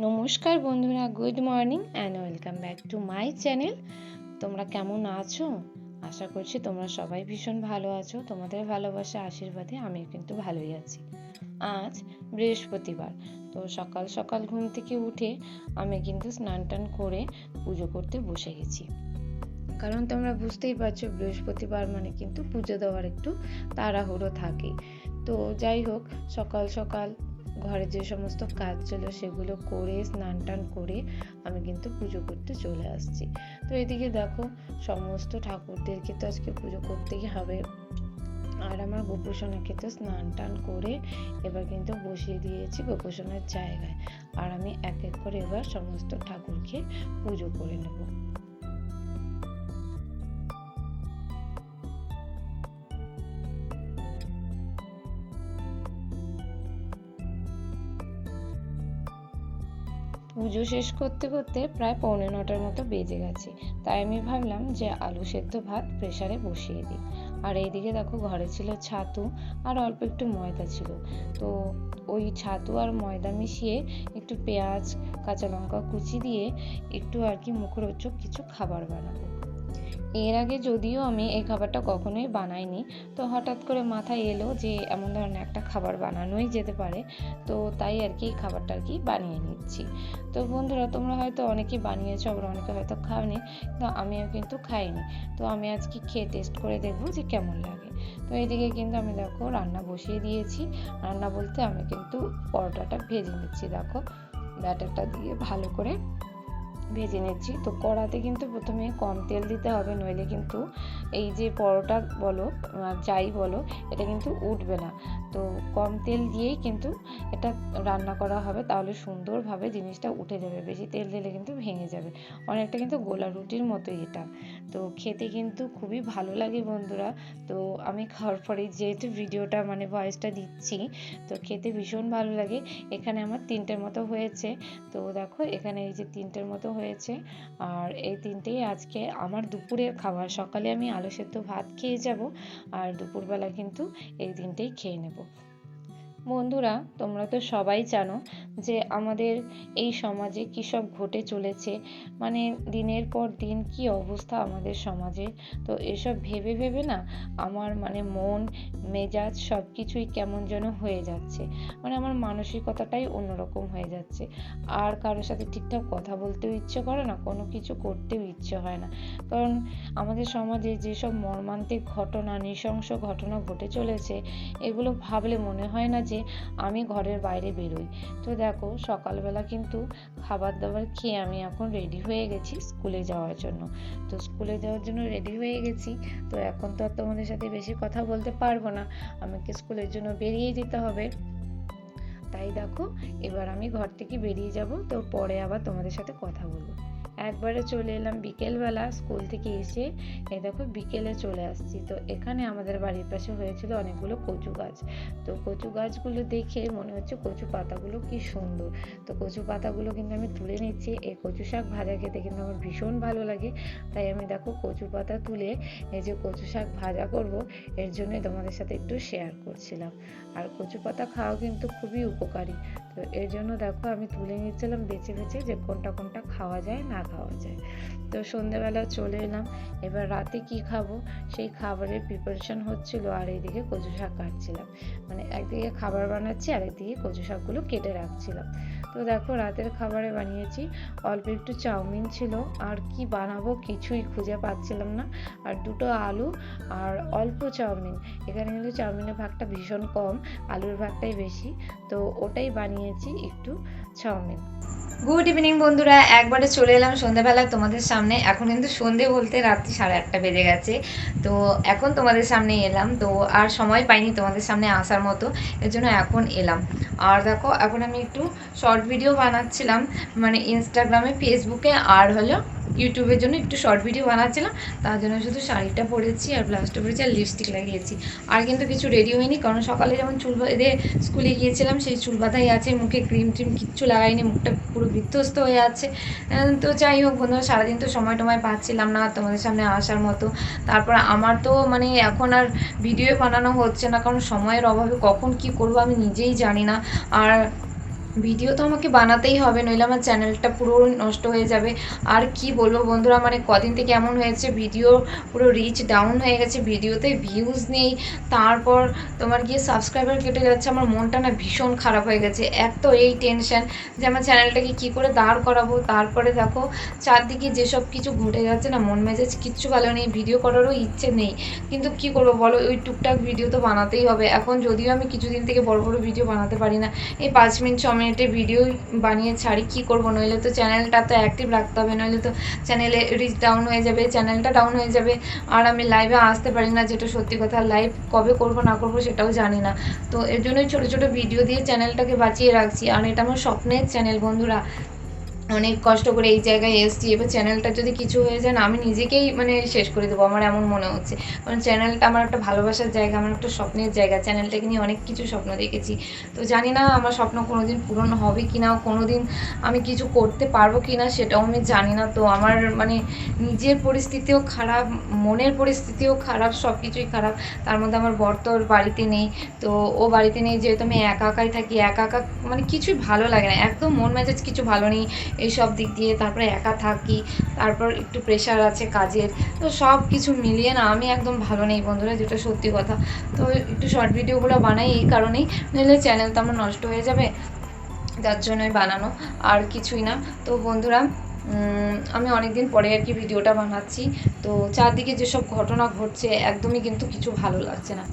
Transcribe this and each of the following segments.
নমস্কার বন্ধুরা, good morning and welcome back to my channel তোমরা কেমন আছো? আশা করছি তোমরা সবাই ভীষণ ভালো আছো। তোমাদের ভালোবাসা, আশীর্বাদে আমি কিন্তু ভালোই আছি। আজ বৃহস্পতিবার, তো সকাল সকাল ঘুম থেকে উঠে আমি কিন্তু স্নান টান করে পুজো করতে বসে গেছি। কারণ তোমরা বুঝতেই পারছ, বৃহস্পতিবার মানে কিন্তু পুজো দেওয়ার একটু তাড়াহুড়ো থাকে। তো যাই হোক, সকাল সকাল ঘরে যে সমস্ত কাজ ছিল সেগুলো করে, স্নান টান করে আমি কিন্তু পুজো করতে চলে আসছি। তো এদিকে দেখো, সমস্ত ঠাকুরদেরকে তো আজকে পুজো করতেই হবে। আর আমার গোপুসোনাকে তো স্নান টান করে এবার কিন্তু বসিয়ে দিয়েছি গোপুসোনার জায়গায়। আর আমি এক এক করে এবার সমস্ত ঠাকুরকে পুজো করে নেব। পুজো শেষ করতে করতে প্রায় পৌনে নটার মতো বেজে গেছে। তাই আমি ভাবলাম যে আলু সেদ্ধ ভাত প্রেসারে বসিয়ে দিই। আর এইদিকে দেখো ঘরে ছিল ছাতু আর অল্প একটু ময়দা ছিল। তো ওই ছাতু আর ময়দা মিশিয়ে একটু পেঁয়াজ, কাঁচা লঙ্কা কুচি দিয়ে একটু আর কি মুখরোচক কিছু খাবার বানাবো। এর আগে যদিও আমি এই খাবারটা কখনোই বানাইনি, তো হঠাৎ করে মাথায় এলো যে এমন ধরনের একটা খাবার বানানোই যেতে পারে, তো তাই আর কি এই খাবারটা আর কি বানিয়ে নিচ্ছি। তো বন্ধুরা, তোমরা হয়তো অনেকেই বানিয়েছো, আবার অনেকে হয়তো খাওনি, তো আমিও কিন্তু খাইনি। তো আমি আজকে খেয়ে টেস্ট করে দেখব যে কেমন লাগে। তো এইদিকে কিন্তু আমি দেখো রান্না বসিয়ে দিয়েছি। রান্না বলতে আমি কিন্তু পরোটাটা ভেজে নিচ্ছি, দেখো ব্যাটারটা দিয়ে ভালো করে ভেজে নিচ্ছি। তো কড়াতে কিন্তু প্রথমে কম তেল দিতে হবে, নইলে কিন্তু এই যে পরোটা বলো যাই বলো, এটা কিন্তু উঠবে না। তো কম তেল দিয়েই কিন্তু এটা রান্না করা হবে, তাহলে সুন্দরভাবে জিনিসটা উঠে যাবে। বেশি তেল দিলে কিন্তু ভেঙে যাবে। অনেকটা কিন্তু গোলা রুটির মতোই এটা। তো খেতে কিন্তু খুবই ভালো লাগে বন্ধুরা। তো আমি খাওয়ার পরে যেহেতু ভিডিওটা মানে ভয়েসটা দিচ্ছি, তো খেতে ভীষণ ভালো লাগে। এখানে আমার তিনটের মতো হয়েছে। তো দেখো, এখানে এই যে তিনটের মতো হয়েছে। আর এই তিনটেই আজকে আমার দুপুরের খাবার সকালে আমি আলু সেদ্ধ ভাত খেয়ে যাব, আর দুপুরবেলা কিন্তু এই তিনটেই খেয়ে নেব। বন্ধুরা, তোমরা তো সবাই জানো যে আমাদের এই সমাজে কী সব ঘটে চলেছে। মানে দিনের পর দিন কি অবস্থা আমাদের সমাজে? তো এসব ভেবে ভেবে না আমার মানে মন, মেজাজ সব কিছুই কেমন যেন হয়ে যাচ্ছে। মানে আমার মানসিকতাটাই অন্যরকম হয়ে যাচ্ছে। আর কারোর সাথে ঠিকঠাক কথা বলতেও ইচ্ছে করে না, কোনো কিছু করতেও ইচ্ছে হয় না। কারণ আমাদের সমাজে যেসব মর্মান্তিক ঘটনা, নৃশংস ঘটনা ঘটে চলেছে, এগুলো ভাবলে মনে হয় না যে আমি ঘরের বাইরে বেরোই। তো দেখো, সকালবেলা কিন্তু খাবার দাবার খেয়ে আমি এখন রেডি হয়ে গেছি স্কুলে যাওয়ার জন্য। তো স্কুলে যাওয়ার জন্য রেডি হয়ে গেছি। তো এখন তো আর তোমাদের সাথে বেশি কথা বলতে পারব না। আমাকে স্কুলের জন্য বেরিয়ে যেতে হবে। তাই দেখো, এবার আমি ঘর থেকে বেরিয়ে যাব। তো পরে আবার তোমাদের সাথে কথা বলব। একবারে চলে এলাম বিকেলবেলা স্কুল থেকে এসে। এ দেখো বিকেলে চলে আসছি। তো এখানে আমাদের বাড়ির পাশে হয়েছিল অনেকগুলো কচু গাছ। তো কচু গাছগুলো দেখে মনে হচ্ছে কচু পাতাগুলো কি সুন্দর। তো কচু পাতাগুলো কিন্তু আমি তুলে নিচ্ছি। এই কচু শাক ভাজা খেতে কিন্তু আমার ভীষণ ভালো লাগে। তাই আমি দেখো কচু পাতা তুলে এই যে কচু শাক ভাজা করব, এর জন্য তোমাদের সাথে একটু শেয়ার করছিলাম। আর কচু পাতা খাওয়া কিন্তু খুবই উপকারী। তো এর জন্য দেখো আমি তুলে নিচ্ছিলাম বেছে বেছে যে কোনটা কোনটা খাওয়া যায় না খাওয়া যায় তো সন্ধেবেলা চলে এলাম। এবার রাতে কি খাব? সেই খাবারের প্রিপারেশন হচ্ছিল আর এইদিকে কচু শাক কাটছিলাম। মানে একদিকে খাবার বানাচ্ছি আর একদিকে কচু শাকগুলো কেটে রাখছিলাম। তো দেখো রাতের খাবারে বানিয়েছি। অল্প একটু চাউমিন ছিল। আর কি বানাবো কিছুই খুঁজে পাচ্ছিলাম না। আর দুটো আলু আর অল্প চাউমিন। এখানে কিন্তু চাউমিনের ভাগটা ভীষণ কম, আলুর ভাগটাই বেশি। তো ওটাই বানিয়েছি একটু চাউমিন। গুড ইভিনিং বন্ধুরা। একবারে চলে এলাম সন্ধ্যাবেলা তোমাদের সামনে। এখন কিন্তু সন্ধে বলতে রাত্রি সাড়ে আটটা বেজে গেছে। তো এখন তোমাদের সামনে এলাম। তো আর সময় পাইনি তোমাদের সামনে আসার মতো। এর জন্য এখন এলাম। আর দেখো, এখন আমি একটু শর্ট ভিডিও বানাচ্ছিলাম। মানে ইনস্টাগ্রামে ফেসবুকে আর হলো ইউটিউবের জন্য একটু শর্ট ভিডিও বানাচ্ছিলাম, তার জন্য শুধু শাড়িটা পরেছি আর ব্লাউজটা পরেছি আর লিপস্টিক লাগিয়েছি। আর কিন্তু কিছু রেডি হয়নি, কারণ সকালে যেমন চুল বেঁধে স্কুলে গিয়েছিলাম, সেই চুল বাঁধাই আছে, মুখে ক্রিম ট্রিম কিচ্ছু লাগাইনি, মুখটা পুরো বিধ্বস্ত হয়ে আছে। তো যাই হোক বন্ধুরা, সারাদিন তো সময় টময় পাচ্ছিলাম না তোমাদের সামনে আসার মতো। তারপর আমার তো মানে এখন আর ভিডিও বানানো হচ্ছে না, কারণ সময়ের অভাবে কখন কি করব আমি নিজেই জানি না। আর ভিডিও তো আমাকে বানাতেই হবে, নইলে আমার চ্যানেলটা পুরো নষ্ট হয়ে যাবে। আর কি বলব বন্ধুরা মানে কদিন থেকে এমন হয়েছে, ভিডিও পুরো রিচ ডাউন হয়ে গেছে, ভিডিওতে ভিউজ নেই। তারপর তোমার গিয়ে সাবস্ক্রাইবার কেটে যাচ্ছে, আমার মনটা না ভীষণ খারাপ হয়ে গেছে। এক তো এই টেনশন যে আমার চ্যানেলটাকে কি করে দাঁড় করাবো, তারপরে দেখো চারদিকে যেসব কিছু ঘটে যাচ্ছে না, মন মেজাজ কিচ্ছু ভালো নেই ভিডিও করারও ইচ্ছে নেই। কিন্তু কি করব বলো, ওই টুকটাক ভিডিও তো বানাতেই হবে। এখন যদিও আমি কিছুদিন থেকে বড় বড় ভিডিও বানাতে পারি না, এই পাঁচ মিনিট, ছ মিনিটে ভিডিও বানিয়ে ছাড়ি, কি করব? নইলে তো চ্যানেলটা তো অ্যাক্টিভ রাখতে হবে, নইলে তো চ্যানেলে রিচ ডাউন হয়ে যাবে, চ্যানেলটা ডাউন হয়ে যাবে। আর আমি লাইভে আসতে পারি না, যেটা সত্যি কথা লাইভ কবে করব, না করব সেটাও জানি না। তো এর জন্যই ছোটো ছোটো ভিডিও দিয়ে চ্যানেলটাকে বাঁচিয়ে রাখছি। আর এটা আমার স্বপ্নের চ্যানেল, বন্ধুরা। অনেক কষ্ট করে এই জায়গায় এসেছি। এবার চ্যানেলটা যদি কিছু হয়ে যায় আমি নিজেকেই মানে শেষ করে দেবো, আমার এমন মনে হচ্ছে। কারণ চ্যানেলটা আমার একটা ভালোবাসার জায়গা, আমার একটা স্বপ্নের জায়গা। চ্যানেলটাকে নিয়ে অনেক কিছু স্বপ্ন দেখেছি। তো জানি না আমার স্বপ্ন কোনো দিন পূরণ হবে কি না কোনো দিন আমি কিছু করতে পারব কি না সেটাও আমি জানি না। তো আমার মানে নিজের পরিস্থিতিও খারাপ, মনের পরিস্থিতিও খারাপ সব কিছুই খারাপ। তার মধ্যে আমার বর তো বাড়িতে নেই। তো ও বাড়িতে নেই, যেহেতু আমি একা একাই থাকি, একা একা মানে কিছুই ভালো লাগে না। একদম মন মেজাজ কিছু ভালো নেই। এই সব দিক দিয়ে তারপরে একা থাকি, তারপর একটু প্রেশার আছে কাজের, তো সব কিছু মিলিয়ে না আমি একদম ভালো নেই বন্ধুরা, যেটা সত্যি কথা। তো একটু শর্ট ভিডিওগুলো বানাই এই কারণেই, নইলে চ্যানেল তো আমার নষ্ট হয়ে যাবে, যার জন্যই বানানো, আর কিছুই না। তো বন্ধুরা আমি অনেকদিন পরে আর কি ভিডিওটা বানাচ্ছি, তো চারদিকে যেসব ঘটনা ঘটছে, একদমই কিন্তু কিছু ভালো লাগছে না।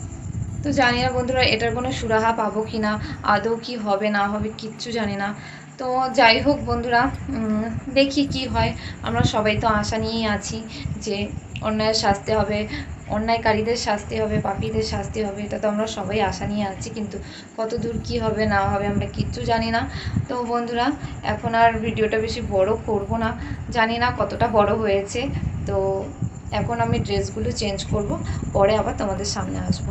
তো জানি না বন্ধুরা, এটার কোনো সুরাহা পাবো কি না আদৌ কি হবে, না হবে, কিচ্ছু জানি না। তো যাই হোক বন্ধুরা দেখি কি হয়। আমরা সবাই তো আশা নিয়েই আছি যে অন্যায়ের শাস্তি হবে, অন্যায়কারীদের শাস্তি হবে, পাপীদের শাস্তি হবে, এটা তো আমরা সবাই আশা নিয়ে আছি, কিন্তু কত দূর কী হবে, না হবে, আমরা কিচ্ছু জানি না। তো বন্ধুরা, এখন আর ভিডিওটা বেশি বড় করব না, জানি না কতটা বড় হয়েছে। তো এখন আমি ড্রেসগুলো চেঞ্জ করব, পরে আবার তোমাদের সামনে আসব।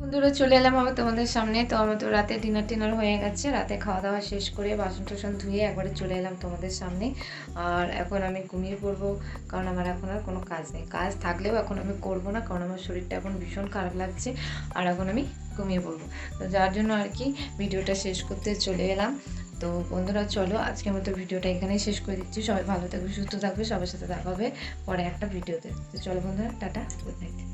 বন্ধুরা, চলে এলাম আবার তোমাদের সামনে। তো আমার তো রাতে ডিনার টিনার হয়ে গেছে, রাতে খাওয়া দাওয়া শেষ করে বাসন টাসন ধুয়ে একবারে চলে এলাম তোমাদের সামনে। আর এখন আমি ঘুমিয়ে পড়ব, কারণ আমার এখন আর কোনো কাজ নেই। কাজ থাকলেও এখন আমি করব না, কারণ আমার শরীরটা এখন ভীষণ খারাপ লাগছে, আর এখন আমি ঘুমিয়ে পড়ব। তো যার জন্য আর কি, ভিডিওটা শেষ করতে চলে এলাম। তো বন্ধুরা, চলো আজকের মতো ভিডিওটা এখানেই শেষ করে দিচ্ছি। সবাই ভালো থাকবে, সুস্থ থাকবে, সবার সাথে দেখা হবে পরে একটা ভিডিওতে। তো চলো বন্ধুরা, টাটা গুড নাইট